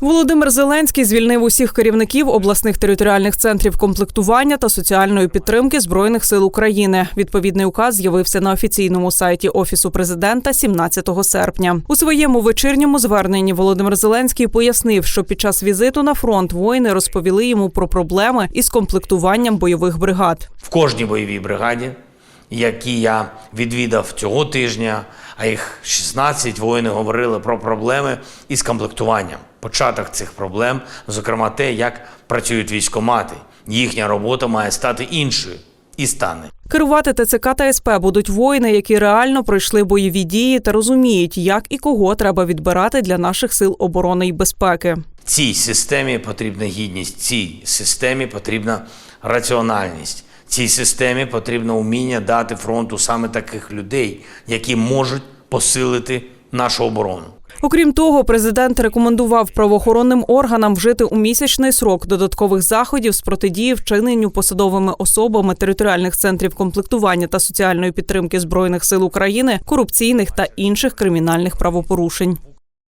Володимир Зеленський звільнив усіх керівників обласних територіальних центрів комплектування та соціальної підтримки збройних сил України. Відповідний указ з'явився на офіційному сайті офісу президента 17 серпня. У своєму вечірньому зверненні Володимир Зеленський пояснив, що під час візиту на фронт воїни розповіли йому про проблеми із комплектуванням бойових бригад. в кожній бойовій бригаді, які я відвідав цього тижня, а їх 16 воїни говорили про проблеми із комплектуванням. Початок цих проблем, зокрема, те, як працюють військомати. Їхня робота має стати іншою і стане. Керувати ТЦК та СП будуть воїни, які реально пройшли бойові дії та розуміють, як і кого треба відбирати для наших сил оборони і безпеки. Цій системі потрібна гідність, цій системі потрібна раціональність. Цій системі потрібно вміння дати фронту саме таких людей, які можуть посилити нашу оборону. Окрім того, президент рекомендував правоохоронним органам вжити у місячний срок додаткових заходів з протидії вчиненню посадовими особами територіальних центрів комплектування та соціальної підтримки збройних сил України корупційних та інших кримінальних правопорушень.